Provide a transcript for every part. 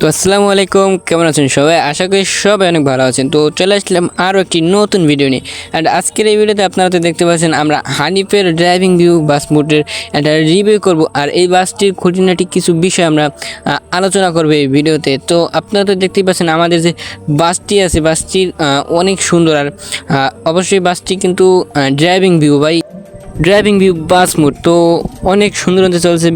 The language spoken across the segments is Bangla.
তো আসসালামু আলাইকুম, কেমন আছেন সবাই? আশা করি সবাই অনেক ভালো আছেন। তো চলে আসলাম আরও একটি নতুন ভিডিও নিয়ে। অ্যান্ড আজকের এই ভিডিওতে আপনারা তো দেখতে পাচ্ছেন, আমরা হানিফের ড্রাইভিং ভিউ বাস মোটের একটা রিভিউ করব। আর এই বাসটির খুঁটিনাটি কিছু বিষয় আমরা আলোচনা করব এই ভিডিওতে তো। আপনারা তো দেখতেই পাচ্ছেন, আমাদের যে বাসটি আছে বাসটির অনেক সুন্দর। আর অবশ্যই বাসটি কিন্তু driving view by driving view bus mode, তো অনেক সুন্দর হতে চলছে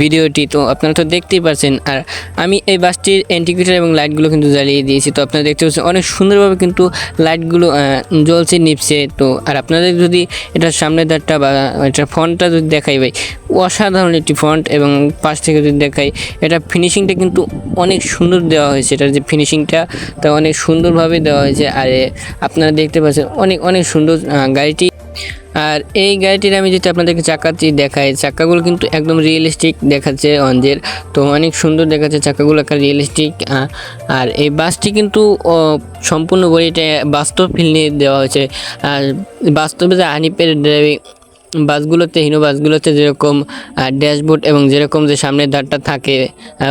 ভিডিওটি, তো আপনারা তো দেখতেই পাচ্ছেন আর আমি এই বাসটির ইন্ডিকেটার এবং লাইটগুলো কিন্তু জ্বালিয়ে দিয়েছি, তো আপনারা দেখতে পাচ্ছেন অনেক সুন্দরভাবে কিন্তু লাইটগুলো জ্বলছে নিপছে তো আর আপনাদের যদি এটার সামনের দাঁড়টা বা এটার ফন্টটা যদি দেখাই ভাই, অসাধারণ একটি ফন্ট এবং পাশ থেকে যদি দেখাই, এটা ফিনিশিংটা কিন্তু অনেক সুন্দর দেওয়া হয়েছে, এটার যে ফিনিশিংটা তা অনেক সুন্দরভাবে দেওয়া হয়েছে, আর আপনারা দেখতে পাচ্ছেন অনেক অনেক সুন্দর গাড়িটি আর এই গাড়িটির আমি যদি আপনাদেরকে চাকাটি দেখাই, চাকাগুলো কিন্তু একদম রিয়েলিস্টিক দেখাচ্ছে অঞ্জের। তো অনেক সুন্দর দেখাচ্ছে চাকাগুলো, একটা রিয়েলিস্টিক আর এই বাসটি কিন্তু সম্পূর্ণ বইটা বাস্তব ফিল নিয়ে দেওয়া হয়েছে। আর বাস্তবে যে হানিপের ড্রাইভিং বাসগুলোতে, হিনো বাসগুলোতে যেরকম ড্যাশবোর্ড এবং যেরকম যে সামনের ধারটা থাকে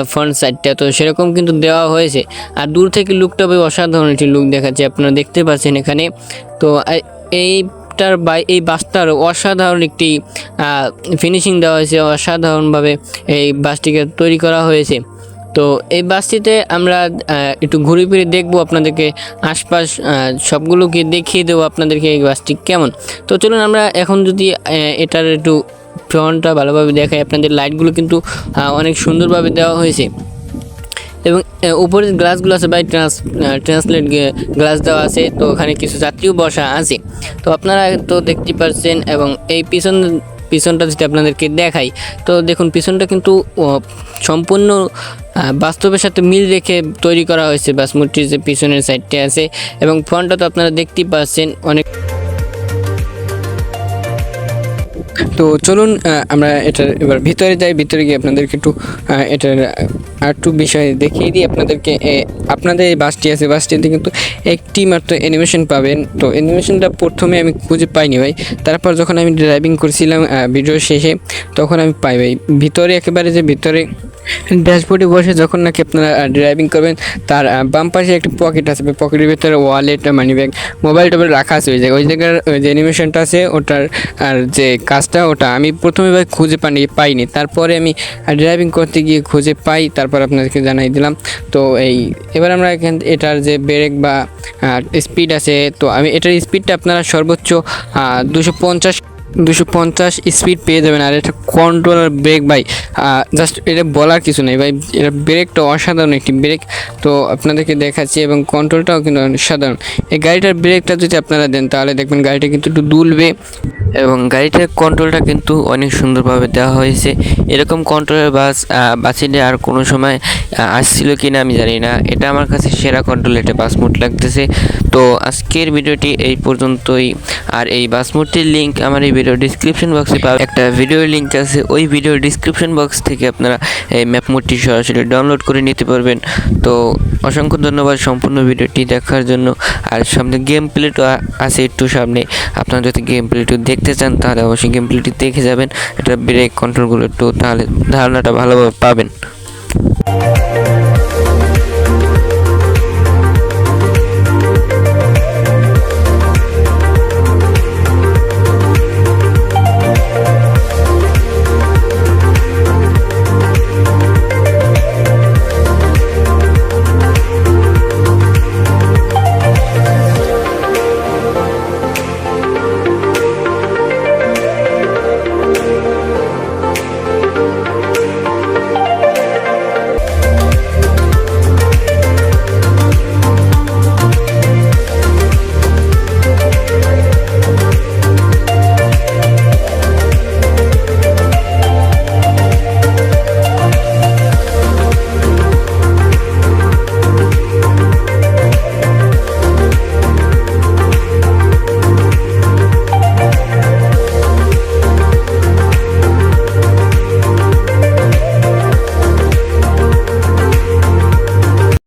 ফ্রন্ট সাইডটা তো সেরকম কিন্তু দেওয়া হয়েছে। আর দূর থেকে লুকটা বেশ অসাধারণ একটি লুক দেখাচ্ছে, আপনারা দেখতে পাচ্ছেন এখানে। তো, আ- এইটার বা এই বাসটার অসাধারণ একটি ফিনিশিং দেওয়া হয়েছে, অসাধারণভাবে এই বাসটিকে তৈরি করা হয়েছে। তো এই বাসটিতে আমরা একটু ঘুরে ফিরে দেখব আপনাদেরকে আশপাশ সবগুলোকে দেখিয়ে দেবো আপনাদেরকে এই বাসটি কেমন। তো চলুন আমরা এখন যদি এটার একটু ফ্রন্টটা ভালোভাবে দেখাই, আপনাদের লাইটগুলো কিন্তু অনেক সুন্দরভাবে দেওয়া হয়েছে। এবং আহ, উপরের গ্লাসগুলো আছে বাই ট্রান্স ট্রান্সলেট গ্লাস দেওয়া আছে তো ওখানে কিছু যাত্রীও বসা আছে। তো আপনারা তো দেখতে পাচ্ছেন এবং এই পিছন পিছনটা যদি আপনাদেরকে দেখাই তো দেখুন পিছনটা কিন্তু সম্পূর্ণ বাস্তবের সাথে মিল রেখে তৈরি করা হয়েছে বাসমুটির যে পিছনের সাইডটা আছে এবং ফ্রন্টটা তো আপনারা দেখতেই পাচ্ছেন অনেক তো চলুন আমরা এটার এবার ভিতরে যাই, ভিতরে গিয়ে আপনাদেরকে একটু এটার আর একটু বিষয় দেখিয়ে দিই আপনাদেরকে। আপনাদের এই বাসটি আছে, বাসটিতে কিন্তু একটি মাত্র অ্যানিমেশন পাবেন। তো অ্যানিমেশনটা প্রথমে আমি খুঁজে পাইনি ভাই। তারপর যখন আমি ড্রাইভিং করছিলাম ভিডিও শেষে, তখন আমি পাই ভাই। ভিতরে একেবারে যে ভিতরে ড্যাশবোর্ডে বসে যখন নাকি আপনারা ড্রাইভিং করবেন, তার বাম পাশে একটি পকেট আছে পকেটের ভিতরে ওয়ালেট মানি ব্যাগ মোবাইল টোবাইল রাখা আছে ওই জায়গায়। ওই জায়গার যে অ্যানিমেশনটা আছে, ওটার, আর যে কাজটা, ওটা আমি প্রথমে খুঁজে পানি, পাইনি। তারপরে আমি ড্রাইভিং করতে গিয়ে খুঁজে পাই, তারপর আপনাদেরকে জানাই দিলাম। তো এই, এবার আমরা এখান, এটার যে ব্রেক বা স্পিড আছে, তো আমি, এটার স্পিডটা আপনারা সর্বোচ্চ দুশো পঞ্চাশ দুশো পঞ্চাশ স্পিড পেয়ে যাবেন। আর এটা কন্ট্রোল আর ব্রেক ভাই জাস্ট এটা বলার কিছু নেই ভাই। এটা ব্রেকটা অসাধারণ একটি ব্রেক তো আপনাদেরকে দেখাচ্ছি এবং কন্ট্রোলটাও কিন্তু সাধারণ এই গাড়িটার ব্রেকটা যদি আপনারা দেন, তাহলে দেখবেন গাড়িটা কিন্তু একটু দুলবে এবং গাড়িটার কন্ট্রোলটা কিন্তু অনেক সুন্দরভাবে দেওয়া হয়েছে। এরকম কন্ট্রোলের বাস বাসিলে আর কোনো সময় আসছিল কি না আমি জানি না। এটা আমার কাছে সেরা কন্ট্রোল এটা বাস লাগতেছে। তো আজকের ভিডিওটি এই পর্যন্তই। আর এই বাস লিঙ্ক আমার এই ভিডিও ডিসক্রিপশন বক্সে পাবে একটা ভিডিও লিঙ্ক আছে, ওই ভিডিও ডিসক্রিপশন বক্স থেকে আপনারা এই ম্যাপ মোডটি সরাসরি ডাউনলোড করে নিতে পারবেন। তো অসংখ্য ধন্যবাদ সম্পূর্ণ ভিডিওটি দেখার জন্য। আর সামনে গেম প্লেটও আছে একটু সামনে। আপনারা যদি গেম প্লেটও দেখতে চান, তাহলে অবশ্যই গেম প্লেটি দেখে যাবেন। এটা ব্রেক কন্ট্রোলগুলো একটু তাহলে ধারণাটা ভালোভাবে পাবেন।